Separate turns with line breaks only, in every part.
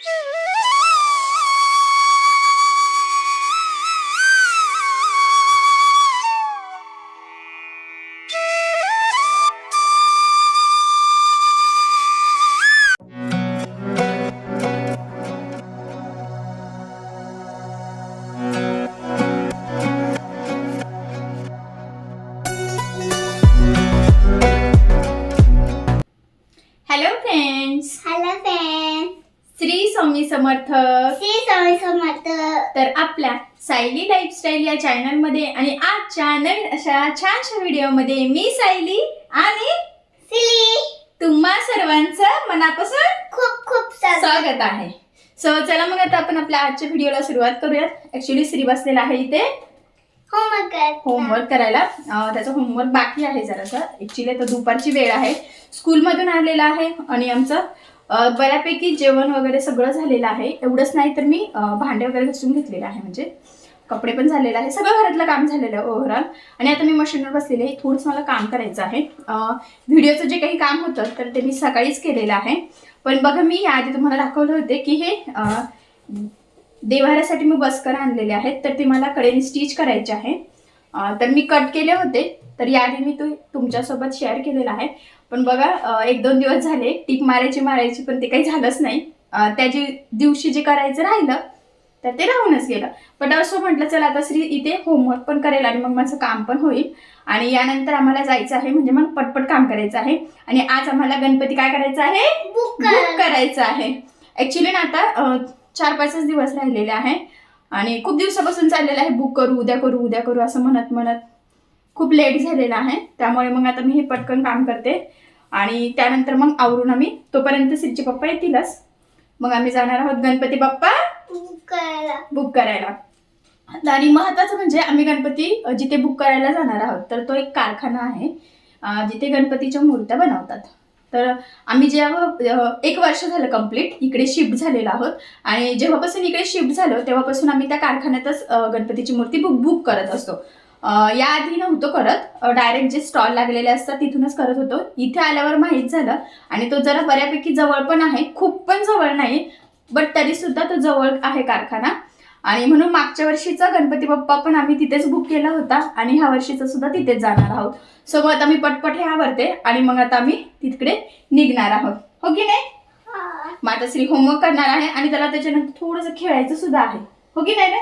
Yeah. Swami Samarth
Shri Swami Samarth
तर आपल्या Sayali lifestyle या चॅनलमध्ये आणि आजच्या नवीन अशा छानशा व्हिडिओमध्ये मी सायली आणि
श्री
तुम्हा सर्वांचं मनापासून
खूप खूप
स्वागत. आहे. सो चला मग आता आपण आपल्या आजच्या व्हिडिओला सुरुवात करूयात. ऍक्च्युली श्री बसलेला आहे इथे.
होमवर्क
होमवर्क करायला. त्याचं होमवर्क बाकी आहे जरासं. ॲक्च्युली आता दुपारची वेळ आहे. स्कूलमधून आलेला आहे आणि आमचं बऱ्यापैकी जेवण वगैरे सगळं झालेलं आहे. एवढंच नाही तर मी भांडे वगैरे घासून घेतलेले आहे म्हणजे. कपडे पण झालेलं आहे. सगळं घरातलं काम झालेलं आहे ओव्हरऑल आणि आता मी मशीनवर बसलेले आहे. थोडंसं मला काम करायचं आहे. व्हिडिओचं जे काही काम होतं तर ते मी सकाळीच केलेलं आहे. पण बघा मी याआधी तुम्हाला दाखवले होते की हे देवाऱ्यासाठी मी बसकर आणलेले आहेत. तर ते मला कडेने स्टिच करायचे आहे. तर मी कट केले होते. तर याआधी मी तो तुमच्यासोबत शेअर केलेला आहे. पण बघा एक दोन दिवस झाले टीप मारायची मारायची पण ते काही झालंच नाही. अं, त्या जी दिवशी जे करायचं राहिलं तर ते राहूनच गेलं. पण असं म्हटलं चला आता श्री इथे होमवर्क पण करेल आणि मग माझं काम पण होईल. आणि यानंतर आम्हाला जायचं आहे म्हणजे मग पटपट काम करायचं आहे. आणि आज आम्हाला गणपती काय करायचं आहे?
बुक
करायचं. आहे. ऍक्च्युली ना आता चार पाचच दिवस राहिलेले आहे. आणि खूप दिवसापासून चाललेलं आहे बुक करू उद्या करू उद्या करू असं म्हणत म्हणत. खूप लेट झालेलं आहे. त्यामुळे मग आता मी हे पटकन काम करते. आणि त्यानंतर मग आवरून आम्ही तोपर्यंत श्रीचे पप्पा येतीलच. मग आम्ही जाणार आहोत गणपती बाप्पा
बुक करायला.
आणि महत्वाचं म्हणजे आम्ही गणपती जिथे बुक करायला जाणार आहोत तर तो एक कारखाना आहे. जिथे गणपतीच्या मूर्त्या बनवतात. तर आम्ही जेव्हा एक वर्ष झालं कंप्लीट इकडे शिफ्ट झालेलो आहोत. आणि जेव्हापासून इकडे शिफ्ट झालो तेव्हापासून आम्ही त्या कारखान्यातच गणपतीची मूर्ती बुक बुक करत असतो. याआधी नव्हतो करत. डायरेक्ट जे स्टॉल लागलेले असतात तिथूनच करत होतो. इथे आल्यावर माहीत झालं. आणि तो जरा बऱ्यापैकी जवळ पण आहे. खूप पण जवळ नाही बट तरी सुद्धा तो जवळ आहे कारखाना. आणि म्हणून मागच्या वर्षीचा गणपती बाप्पा पण आम्ही तिथेच बुक केला होता. आणि ह्या वर्षीचा सुद्धा तिथेच जाणार आहोत. सो मग आता मी पटपट हे आवरते आणि मग आता आम्ही तिकडे निघणार आहोत. हो की नाही. मग आता श्री होमवर्क करणार आहे आणि त्याला त्याच्यानंतर थोडंसं खेळायचं सुद्धा आहे. हो की नाही रे?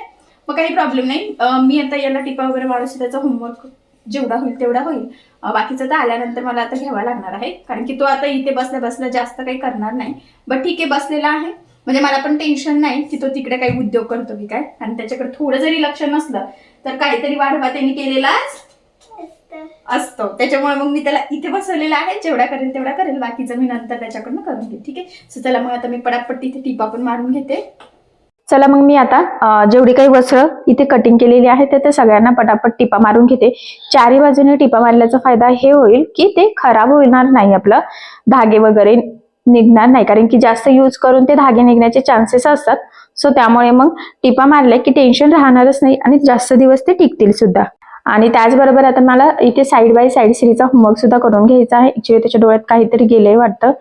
मग काही प्रॉब्लेम नाही. मी आता याला टिपा वगैरे मारूस त्याचा होमवर्क जेवढा होईल तेवढा होईल. बाकीचं तर आल्यानंतर मला आता घ्यावा लागणार आहे. कारण की तो आता इथे बसल्या बसल्या जास्त काही करणार नाही. बट ठीक आहे बसलेला आहे. म्हणजे मला पण टेन्शन नाही की तो तिकडे काही उद्योग करतो की काय. आणि त्याच्याकडे थोडं जरी लक्ष नसलं तर काहीतरी वाढवा त्यांनी केलेलाच
असतो.
त्याच्यामुळे मग मी त्याला इथे बसवलेला आहे. जेवढा करेल तेवढा करेल. बाकीचं मी नंतर त्याच्याकडनं करून घेते ठीक आहे? सो त्याला मग आता मी पटापट तिथे टिपा पण मारून घेते.
चला मग मी आता जेवढी काही वस्त्र इथे कटिंग केलेली आहे ते ते सगळ्यांना पटापट टिपा मारून घेते. चारी बाजूने टिपा मारल्याचा फायदा हे होईल की ते खराब होणार नाही आपलं. धागे वगैरे निघणार नाही कारण की जास्त यूज करून ते धागे निघण्याचे चान्सेस असतात. सो त्यामुळे मग टिपा मारल्या की टेन्शन राहणारच नाही आणि जास्त दिवस ते टिकतील सुद्धा. आणि त्याचबरोबर आता मला इथे साईड बाय साईड श्रीचा होमवर्क सुद्धा करून घ्यायचा आहे. ऍक्च्युली त्याच्या डोळ्यात काहीतरी गेलंय वाटतं.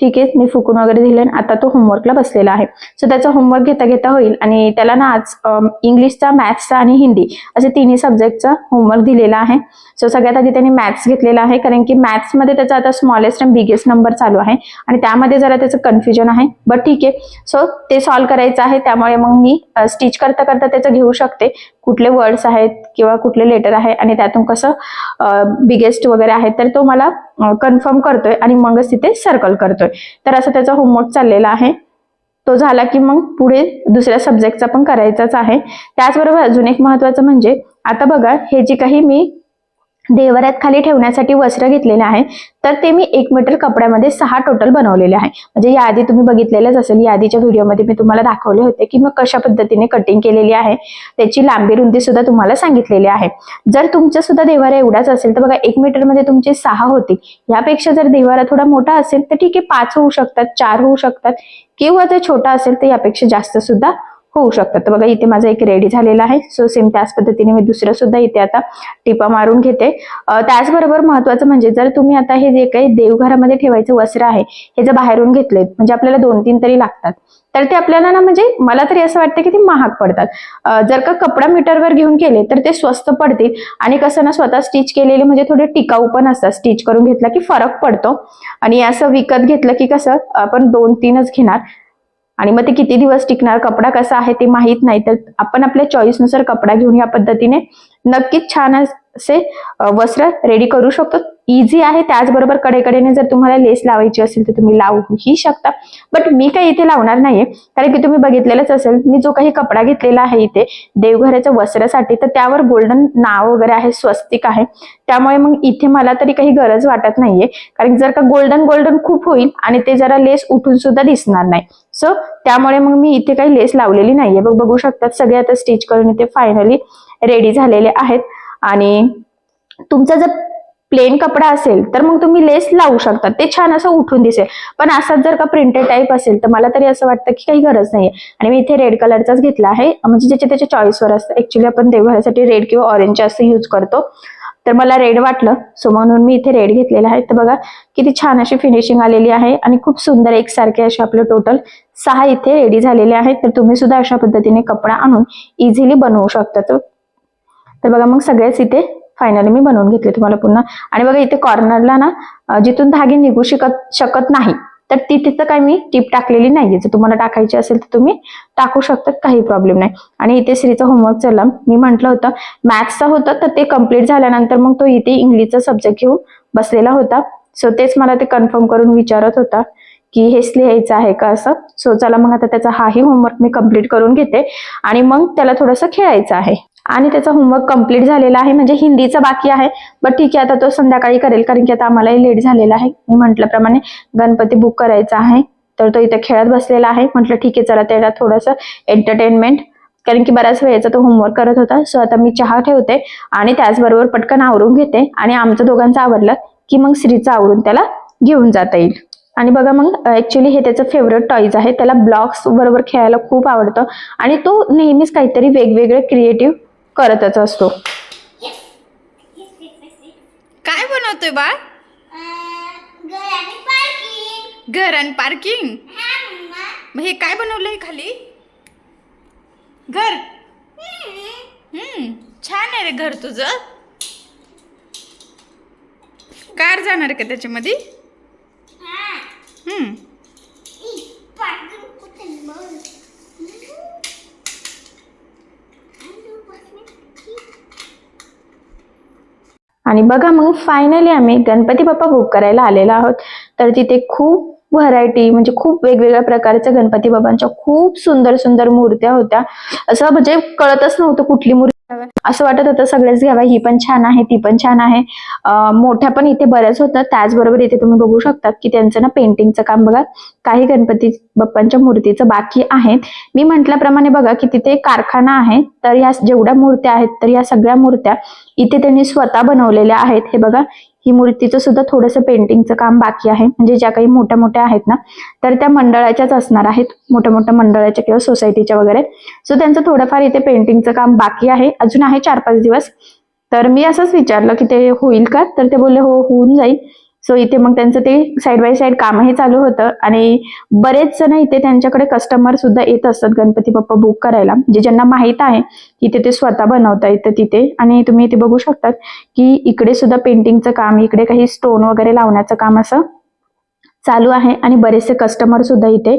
ठीक आहे मी फुकून वगैरे दिले आणि आता तो होमवर्कला बसलेला आहे. सो त्याचा होमवर्क घेता घेता होईल आणि त्याला ना आज इंग्लिशचा मॅथ्सचा आणि हिंदी असे तिन्ही सब्जेक्टचा होमवर्क दिलेला आहे. सो सगळ्यात आधी त्यांनी मॅथ्स घेतलेला आहे कारण की मॅथ्समध्ये त्याचा आता स्मॉलेस्ट आणि बिगेस्ट नंबर चालू आहे आणि त्यामध्ये जरा त्याचं कन्फ्युजन आहे. बट ठीक आहे. सो ते सॉल्व्ह करायचं आहे त्यामुळे मग मी स्टिच करता करता त्याचं घेऊ शकते. कुठले वर्ड्स आहेत किंवा कुठले लेटर आहे आणि त्यातून कसं बिगेस्ट वगैरे आहे तर तो मला कन्फर्म करतोय आणि मगच तिथे सर्कल करतोय. तर असं त्याचा होमवर्क चाललेला आहे. तो झाला की मग पुढे दुसऱ्या सब्जेक्टचा पण करायचाच आहे. त्याचबरोबर अजून एक महत्वाचं म्हणजे आता बघा हे जी काही मी देवऱ्यात खाली ठेवण्यासाठी वस्त्र घेतलेले आहे. तर ते मी एक मीटर कपड्यामध्ये सहा टोटल बनवलेले आहे. म्हणजे याआधी तुम्ही बघितलेलंच असेल याआधीच्या व्हिडिओमध्ये मी तुम्हाला दाखवले होते की मग कशा पद्धतीने कटिंग केलेली आहे. त्याची लांबी रुंदी सुद्धा तुम्हाला सांगितलेली आहे. जर तुमचं सुद्धा देवारा एवढाच असेल तर बघा एक मीटरमध्ये तुमचे सहा होतील. यापेक्षा जर देवारा थोडा मोठा असेल तर ठीक आहे पाच होऊ शकतात चार होऊ शकतात. किंवा जर छोटा असेल तर यापेक्षा जास्त सुद्धा
होऊ शकतात. तर बघा इथे माझा एक रेडी झालेला आहे. सो सेम त्याच पद्धतीने मी दुसरं सुद्धा इथे आता टिपा मारून घेते. त्याचबरोबर महत्वाचं म्हणजे जर तुम्ही आता हे जे काही देवघरामध्ये ठेवायचं वस्त्र आहे हे जर बाहेरून घेतलेत म्हणजे आपल्याला दोन तीन तरी लागतात. तर ते आपल्याला ना म्हणजे मला तरी असं वाटतं की ते महाग पडतात. जर का कपडा मीटरवर घेऊन केले तर ते स्वस्त पडतील. आणि कसं ना स्वतः स्टिच केलेले म्हणजे थोडे टिकाऊ पण असतात. स्टिच करून घेतला की फरक पडतो. आणि असं विकत घेतलं की कसं आपण दोन तीनच घेणार. आणि मग ते किती दिवस टिकणार कपडा कसा आहे ते माहीत नाही. तर आपण आपल्या चॉईसनुसार कपडा घेऊन या पद्धतीने नक्कीच छान असे वस्त्र रेडी करू शकतो. इझी आहे. त्याचबरोबर कडेकडेने जर तुम्हाला लेस लावायची असेल तर तुम्ही लावूही शकता. बट मी काही इथे लावणार नाहीये. कारण की तुम्ही बघितलेलंच असेल मी जो काही कपडा घेतलेला आहे इथे देवघराच्या वस्त्रासाठी तर त्यावर गोल्डन नाव वगैरे आहे स्वस्तिक आहे. त्यामुळे मग इथे मला तरी काही गरज वाटत नाहीये. कारण जर का गोल्डन गोल्डन खूप होईल आणि ते जरा लेस उठून सुद्धा दिसणार नाही. सो त्यामुळे मग मी इथे काही लेस लावलेली नाहीये. बघ बघू शकतात सगळे आता स्टिच करून इथे फायनली रेडी झालेले आहेत. आणि तुमचा जर प्लेन कपडा असेल तर मग तुम्ही लेस लावू शकता. ते छान असं उठून दिसेल. पण असाच जर का प्रिंटेड टाईप असेल तर मला तरी असं वाटतं की काही गरज नाहीये. आणि मी इथे रेड कलरचाच घेतला आहे. म्हणजे ज्याच्या त्याच्या चॉईसवर असतं. ऍक्च्युली आपण देवघरासाठी रेड किंवा ऑरेंज असं यूज करतो. तर मला रेड वाटलं. सो म्हणून मी इथे रेड घेतलेला आहे. तर बघा किती छान अशी फिनिशिंग आलेली आहे आणि खूप सुंदर एकसारखे असे आपलं टोटल सहा इथे रेडी झालेले आहेत. तर तुम्ही सुद्धा अशा पद्धतीने कपडा आणून इझिली बनवू शकता. तर तर बघा मग सगळेच इथे फायनली मी बनवून घेतले तुम्हाला पुन्हा. आणि बघा इथे कॉर्नरला ना जिथून धागे निघू शकत शकत नाही तर तिथे तर काही मी टीप टाकलेली नाहीये. जर तुम्हाला टाकायची असेल तर तुम्ही टाकू शकतात काही प्रॉब्लेम नाही. आणि इथे श्रीचा होमवर्क चला मी म्हटलं होतं मॅथ्सचा होतं तर ते कंप्लीट झाल्यानंतर मग तो इथे इंग्लिशचा सब्जेक्ट घेऊन बसलेला होता. सो तेच मला ते कन्फर्म करून विचारत होता की हेच लिहायचं आहे का असं. सो चला मग आता त्याचा हाही होमवर्क मी कंप्लीट करून घेते. आणि मग त्याला थोडंसं खेळायचं आहे. आणि त्याचा होमवर्क कंप्लीट झालेला आहे. म्हणजे हिंदीचा बाकी आहे. बट ठीक आहे आता तो संध्याकाळी करेल. कारण की आता आम्हालाही लेट झालेला आहे. मी म्हटल्याप्रमाणे गणपती बुक करायचा आहे. तर तो इथे खेळत बसलेला आहे. म्हटलं ठीक आहे चला त्याला थोडंसं एंटरटेनमेंट कारण की बऱ्याच वेळेचा तो होमवर्क करत होता. सो आता मी चहा ठेवते आणि त्याचबरोबर पटकन आवरून घेते. आणि आमचं दोघांचं आवडलं की मग श्रीचं आवरून त्याला घेऊन जाता येईल. आणि बघा मग ऍक्च्युली हे त्याचं फेवरेट टॉईज आहे. त्याला ब्लॉक्स बरोबर खेळायला खूप आवडतं. आणि तो नेहमीच काहीतरी वेगवेगळे क्रिएटिव्ह करतच असतो.
काय बनवतोय बाळ?
घर आणि पार्किंग
घर आणि पार्किंग. मग हे काय बनवलंय खाली? घर.
हम्म.
छान आहे रे घर तुझं. कार जाणार का त्याच्यामध्ये? हम्म
ई, पार्किंग कुठे मग
आणि बघा मग फायनली आम्ही गणपती बाप्पा बुक करायला आलेलो आहोत. तर तिथे खूप व्हरायटी म्हणजे खूप वेगवेगळ्या प्रकारच्या गणपती बाबांच्या खूप सुंदर सुंदर मूर्त्या होत्या. असं म्हणजे कळतच नव्हतं कुठली मूर्ती असं वाटत होतं सगळेच घ्यावा ही पण छान आहे ती पण छान आहे. मोठ्या पण इथे बऱ्याच होत्या. त्याचबरोबर इथे तुम्ही बघू शकतात की त्यांचं ना पेंटिंगचं काम बघा. काही गणपती बाप्पांच्या मूर्तीचं बाकी आहेत मी म्हटल्याप्रमाणे बघा की तिथे कारखाना आहे. तर या जेवढ्या मूर्त्या आहेत तर या सगळ्या मूर्त्या इथे त्यांनी स्वतः बनवलेल्या आहेत. हे बघा ही मूर्तीचं सुद्धा थोडंसं पेंटिंगचं काम बाकी आहे. म्हणजे ज्या काही मोठ्या मोठ्या आहेत ना तर त्या मंडळाच्याच असणार आहेत. मोठ्या मोठ्या मंडळाच्या किंवा सोसायटीच्या वगैरे. सो त्यांचं थोडंफार इथे पेंटिंगचं काम बाकी आहे. अजून आहे चार पाच दिवस. तर मी असंच विचारलं की ते होईल का? तर ते बोलले हो होऊन जाईल. सो इथे मग त्यांचं ते साईड बाय साईड कामही चालू होतं आणि बरेच जण इथे त्यांच्याकडे कस्टमर सुद्धा येत असतात. गणपती बाप्पा बुक करायला. म्हणजे ज्यांना माहीत आहे तिथे ते स्वतः बनवता येतं तिथे. आणि तुम्ही इथे बघू शकतात की इकडे सुद्धा पेंटिंगचं काम इकडे काही स्टोन वगैरे लावण्याचं काम असं चालू आहे आणि बरेचसे कस्टमर सुद्धा इथे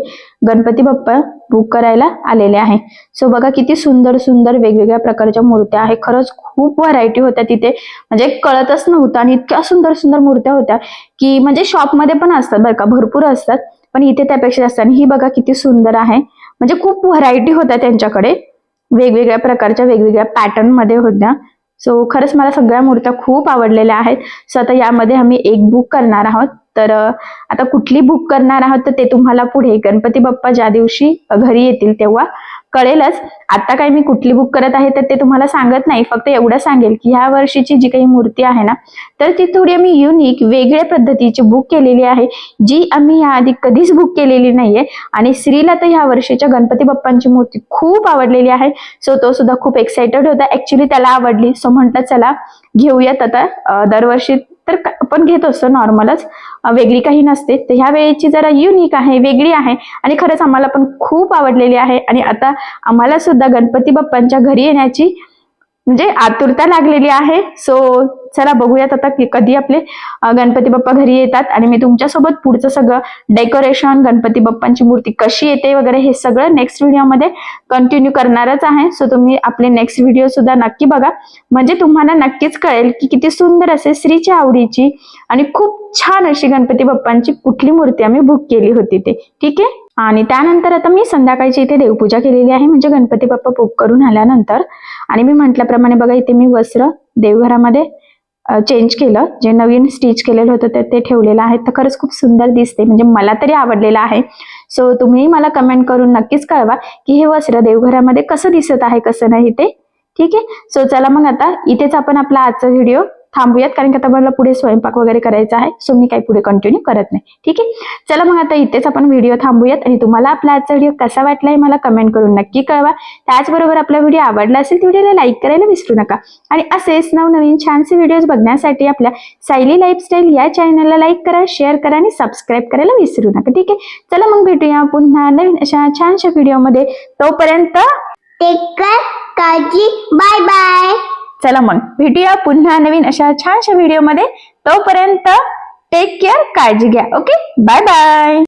गणपती बाप्पा बुक करायला आलेले आहे. सो बघा किती सुंदर सुंदर वेगवेगळ्या प्रकारच्या मूर्त्या आहे खरंच खूप व्हरायटी होत्या तिथे. म्हणजे कळतच नव्हतं आणि इतक्या सुंदर सुंदर मूर्त्या होत्या की म्हणजे शॉपमध्ये पण असतात बरं का भरपूर असतात. पण इथे त्यापेक्षा जास्त आणि ही बघा किती सुंदर आहे. म्हणजे खूप व्हरायटी होत्या त्यांच्याकडे. वेगवेगळ्या प्रकारच्या वेगवेगळ्या पॅटर्नमध्ये होत्या. सो खरंच मला सगळ्या मूर्त्या खूप आवडलेल्या आहेत. सो आता यामध्ये आम्ही एक बुक करणार आहोत. तर आता कुठली बुक करणार आहोत तर ते तुम्हाला पुढे गणपती बाप्पा ज्या दिवशी घरी येतील तेव्हा कळेलच. आता काय मी कुठली बुक करत आहे तर ते तुम्हाला सांगत नाही. फक्त एवढं सांगेल की ह्या वर्षीची जी काही मूर्ती आहे ना तर ती थोडी आम्ही युनिक वेगळ्या पद्धतीची बुक केलेली आहे जी आम्ही याआधी कधीच बुक केलेली नाहीये. आणि श्रीला तर ह्या वर्षीच्या गणपती बाप्पांची मूर्ती खूप आवडलेली आहे. सो तो सुद्धा खूप एक्साइटेड होता. ऍक्च्युली त्याला आवडली. सो म्हटलं चला घेऊयात आता. दरवर्षी तर आपण घेत असतो नॉर्मलच. वेगळी काही नसते. तर ह्या वेळेची जरा युनिक आहे वेगळी आहे आणि खरंच आम्हाला पण खूप आवडलेली आहे. आणि आता आम्हाला सुद्धा गणपती बाप्पांच्या घरी येण्याची म्हणजे आतुरता लागलेली आहे. सो चला बघूयात आता कधी आपले गणपती बाप्पा घरी येतात. आणि मी तुमच्यासोबत पुढचं सगळं डेकोरेशन गणपती बाप्पांची मूर्ती कशी येते वगैरे हे सगळं नेक्स्ट व्हिडिओमध्ये कंटिन्यू करणारच आहे. सो तुम्ही आपले नेक्स्ट व्हिडिओ सुद्धा नक्की बघा. म्हणजे तुम्हाला नक्कीच कळेल की किती सुंदर असे श्रीच्या आवडीची आणि खूप छान अशी गणपती बाप्पांची कुठली मूर्ती आम्ही बुक केली होती ते. ठीक आहे? आणि त्यानंतर आता मी संध्याकाळची इथे देवपूजा केलेली आहे. म्हणजे गणपती बाप्पा बुक करून आल्यानंतर. आणि मी म्हटल्याप्रमाणे बघा इथे मी वस्त्र देवघरामध्ये चेंज केलं. जे नवीन स्टिच केलेलं होतं तर ते ठेवलेलं आहे. तर खरंच खूप सुंदर दिसते. म्हणजे मला तरी आवडलेलं आहे. सो तुम्ही मला कमेंट करून नक्कीच कळवा की हे वस्त्र देवघरामध्ये कसं दिसत आहे कसं नाही ते. ठीक आहे? सो चला मग आता इथेच आपण आपला आजचा व्हिडिओ थांबूयात कारण की आता मला पुढे स्वयंपाक वगैरे करायचा आहे सो मी काही पुढे कंटिन्यू करत नाही. ठीक आहे? चला मग आता इथेच आपण व्हिडिओ थांबूयात आणि तुम्हाला आपला आजचा व्हिडिओ कसा वाटलाय मला कमेंट करून नक्की कळवा. त्याचबरोबर आपला व्हिडिओ आवडला असेल तर व्हिडिओला लाईक करायला विसरू नका. आणि असेच नवनवीन छानसे व्हिडिओज बघण्यासाठी आपल्या सायली लाईफस्टाईल या चॅनलला लाईक करा शेअर करा आणि सबस्क्राईब करायला विसरू नका. ठीक आहे? चला मग भेटूया पुन्हा नवीन अशा छानशा व्हिडिओमध्ये तोपर्यंत
टेक केअर काळजी बाय बाय
चला मग भेटूया पुन्हा नवीन अशा छानशा व्हिडिओमध्ये तोपर्यंत टेक केअर काळजी घ्या ओके बाय बाय